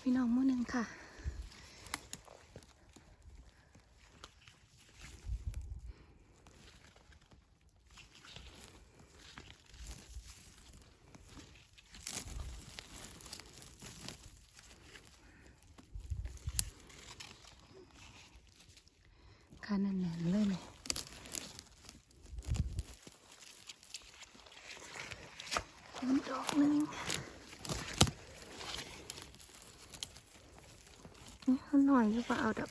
พี่น้องมู่หนึ่งค่ะ ค่ะนั่นแหละเลยเลยน้ำดอกหนึ่งนี่เขา หน่อยกว่าเอาดอก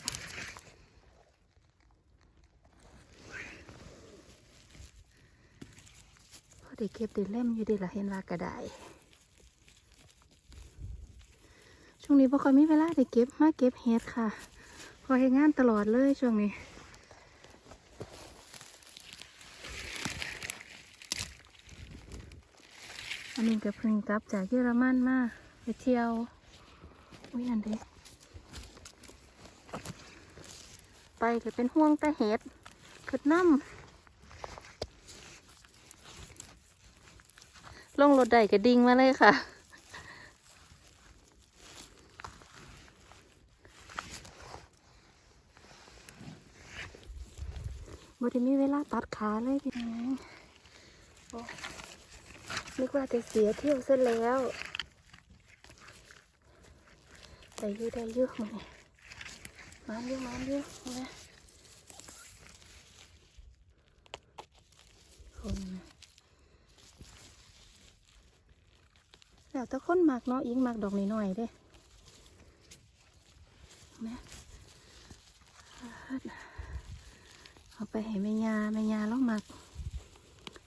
พอได้เก็บได้เล่มอยู่ดีละเห็นว่ากระไดช่วงนี้พอคอยมีเวลาได้เก็บมาเก็บเห็ดค่ะคอยงานตลอดเลยช่วงนี้อันนี้ก็เพิ่งกลับจากเยอรมันมาไปเที่ยวอุ้ยนั่นเด้ ไปก็เป็นห่วงแต่เห็ดขึ้นน้ำลงรถใดก็ดิ่งมาเลยค่ะบ่ได้มีเวลาตัดขาเลยพี่น้องนึกว่าจะเสียเที่ยวซะแล้ว ได้ยืดได้ยืดมาเนี่ย มาเยอะมาเยอะมาคนนะแล้วแต่คนมักเนาะอิงมักดอกน้อยๆเด้แม่เอาไปให้แม่ยาแม่ยาแล้วมัก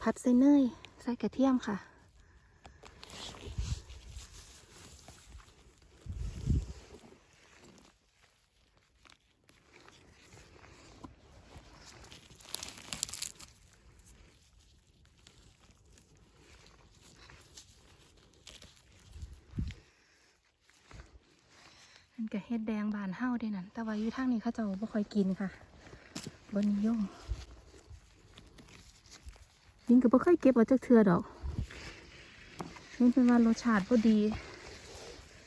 ผัดใส่เนยใส่กระเทียมค่ะ มันก็เฮ็ดแดงบานเฮาเด้นั่น แต่ว่าอยู่ทางนี้เขาเจ้าบ่ค่อยกินค่ะบนนิยมยิ่งก็บ่ค่อยเก็บเอาจากเทื่อดอกนี่เป็นว่ารสชาติบ่ดี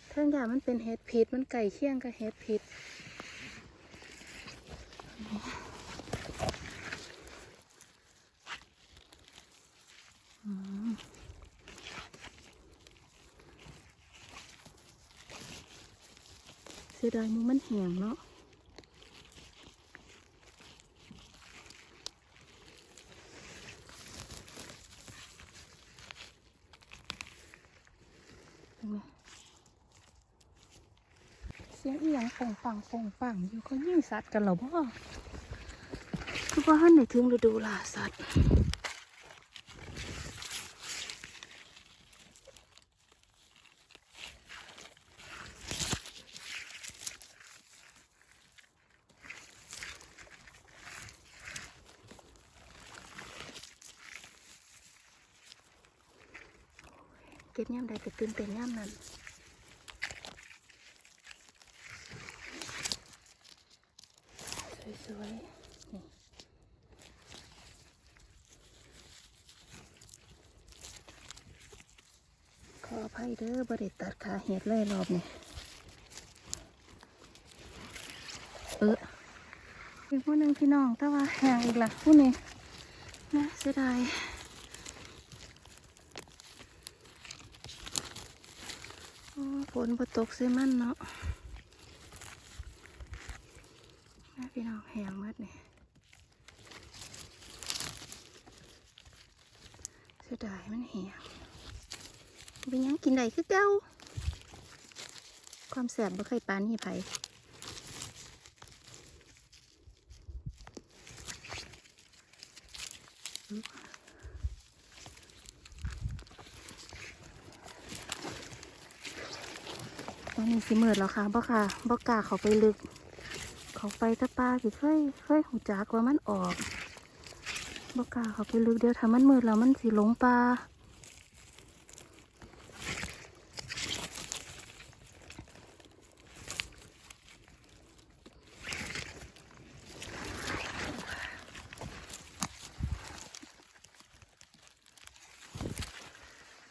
เท่งอย่างมันเป็นเฮ็ดพิษมันไก่เคี่ยงกับเฮ็ดพิษ สียดายมึงมันแห้งเนาะเสียงอีหยังป่งปังป่งปังอยู่เขายิ่งสัตว์กันเหรอบ่คือว่าหันในถึงฤดูล่าสัตว์ เก็บย่ำใดก็ตื่นเต้นย่ำนั้นสวยๆนี่ขออภัยเด้อบริตัดขาเห็ดเลยรอบนี้เอออีกผู้หนึ่งพี่น้องแต่ว่าแหงอีกละผู้นี้นะเสียดายโอ้ ฝนบ่ตกเซมันเนาะแม่พี่น้องแหงหมดนี่ยเสียดายมันแหงเป็นยังกินได้คือเก้า ความแสบบ่เคยปานนี่ไผ ตอนนี้สิเมิดแล้วค่ะบ่ค่ะบ่กล้าเขาไปลึก เขาไปตะปลาสิเคยเคยหูจักว่ามันออกบกล้าเขาไปลึกเดี๋ยวถ้ามันมืดแล้วมันสิหลงปลา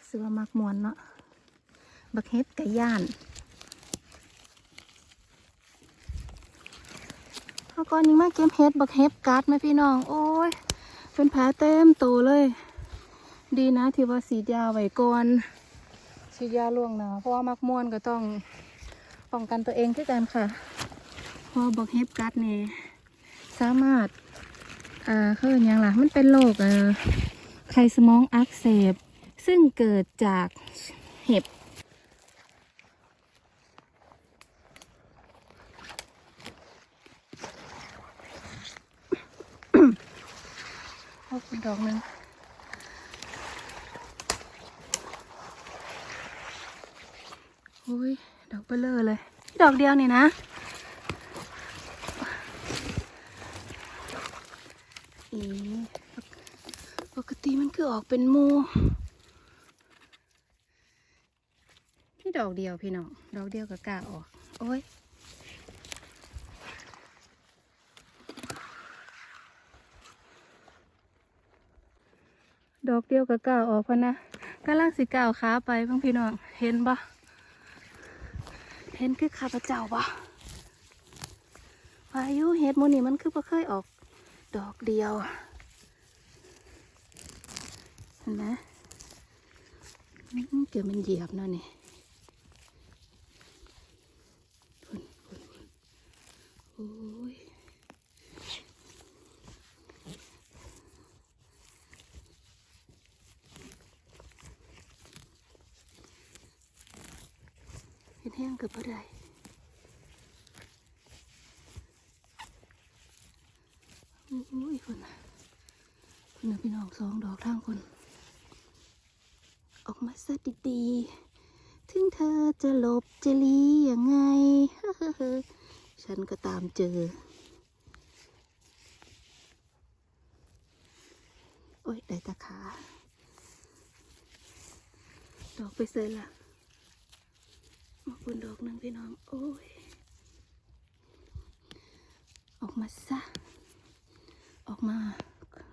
เสือมักมวนเนาะ บักเฮ็ดกะย่าน มื่อก่อนนี้มาเก็บเห็ดบักเห็บกัดไหมพี่น้อง โอ้ย เป็นแผลเต็มโตเลย ดีนะที่ว่าสีดยาไว้ก่อนสีดยาล่วงนาเพราะว่ามักม่วนก็ต้องป้องกันตัวเองด้วยกันค่ะเพราะบักเห็บกัดนี่สามารถ อ่าคืออนหยังล่ะมันเป็นโรคเอ่อไขสมองอักเสบ ซึ่งเกิดจากเห็บ อาคุณดอกหนึ่งอุ้ยดอกเบลเลอเลย ดอกเดียวนี่นะ อีปกติมันคือออกเป็นมูพี่ดอกเดียวพี่น้อง ดอกเดียวก็กาออก โอ้ย อกเดียวก็กล้าออกพะนะกำลังสิก้าวขาไปเพื่อนพี่น้องเห็นปะเห็นคือข้าพเจ้าปะอายุเห็ดโมูนี่มันคือบ่เคยออก ดอกเดียวเห็นไหมอื้อเดี๋ยวมันเหยียบเนาะนี่พุ่นพุ่นโอ้ย เห็น แห้งเกือบพอได้โอ้ยคนนะคนนะพี่น้องสองดอกทางคน ออกมาซะดีๆถึงเธอจะหลบจะลียังไง ฉันก็ตามเจอ โอ้ยได้ตาขา ดอกไปเสยละ มาปุ่นดอกหนึ่งพี่น้อง โอ้ย ออกมาซะ ออกมา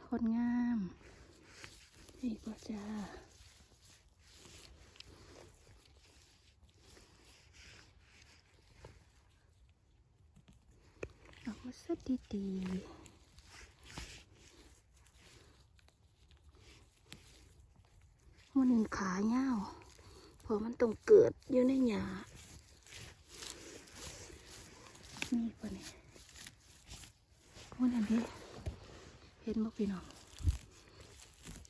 คนงามนี่ก็จ้าออกมาซะดีๆมันหนึ่งขาเง่า ราะมันต้องเกิดอยู่ในหยานี่ปะเนี่ยมันอันนี้เห็นบ่พี่น้อง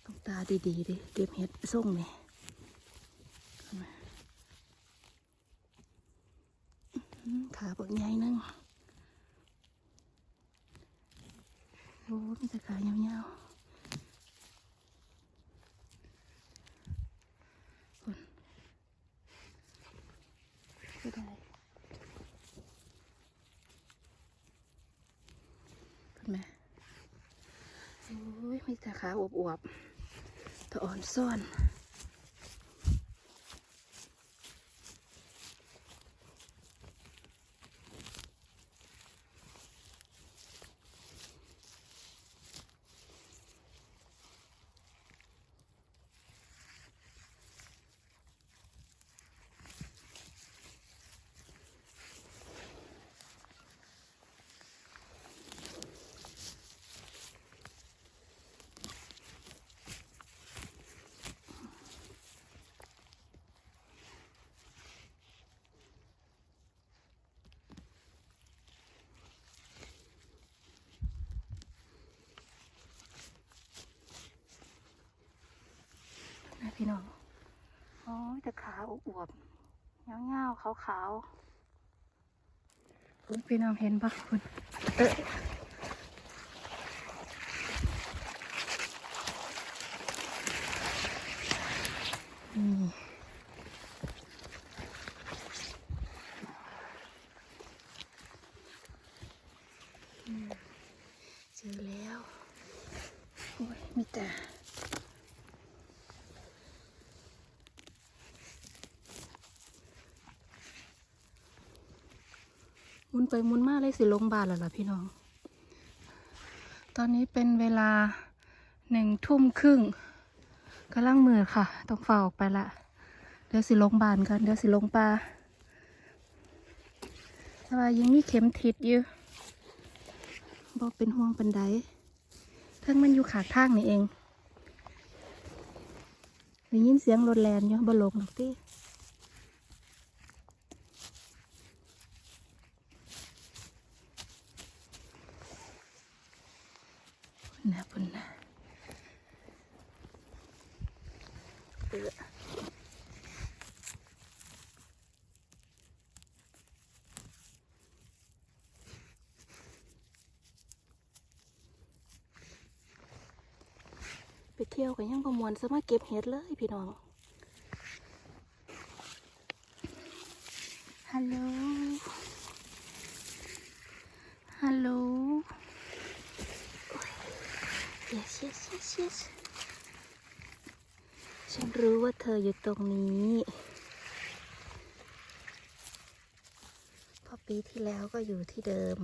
ต้องตาดีๆดิเก็บเห็ดส่งนี่เห็นไหมขาบักใหญ่นึงโอ้มีแต่ขายาวๆ ก็ได้เห็นไหม โอ้ยมีแต่ขาอวบๆตะอ่อนซ่อน น้องโอ้ยแต่ขาอวบๆเงาๆขาวๆคุณพี่น้องเห็นปะคุณเออนี่อืมเจอแล้ว โอ้ยมีแต่ หมุ นไปมุนมากเลยสิลงบาทแล้วล่ะพี่น้อง ตอนนี้เป็นเวลาหนึ่งทุ่มครึ่งกำลังมือค่ะ ต้องฝ่าออกไปละเดี๋ยวสิลงบานกัน เดี๋ยวสิลงปลาแต่ว่ายังมีเข็มทิศอยู่บ่เป็นห่วงปันไดเทั้งมันอยู่ขางทางนี่เองได้ยินเสียงรถแลนอยู่บ่ลงหรอกติพุ่นนะพุ่นนะเออ ไปเที่ยวกันยังประมวลสมาเก็บเห็ดเลยพี่น้อง ฮัลโหล ฮัลโหล yes yes yes yes ฉันรู้ว่าเธออยู่ตรงนี้เพอปีที่แล้วก็อยู่ที่เดิม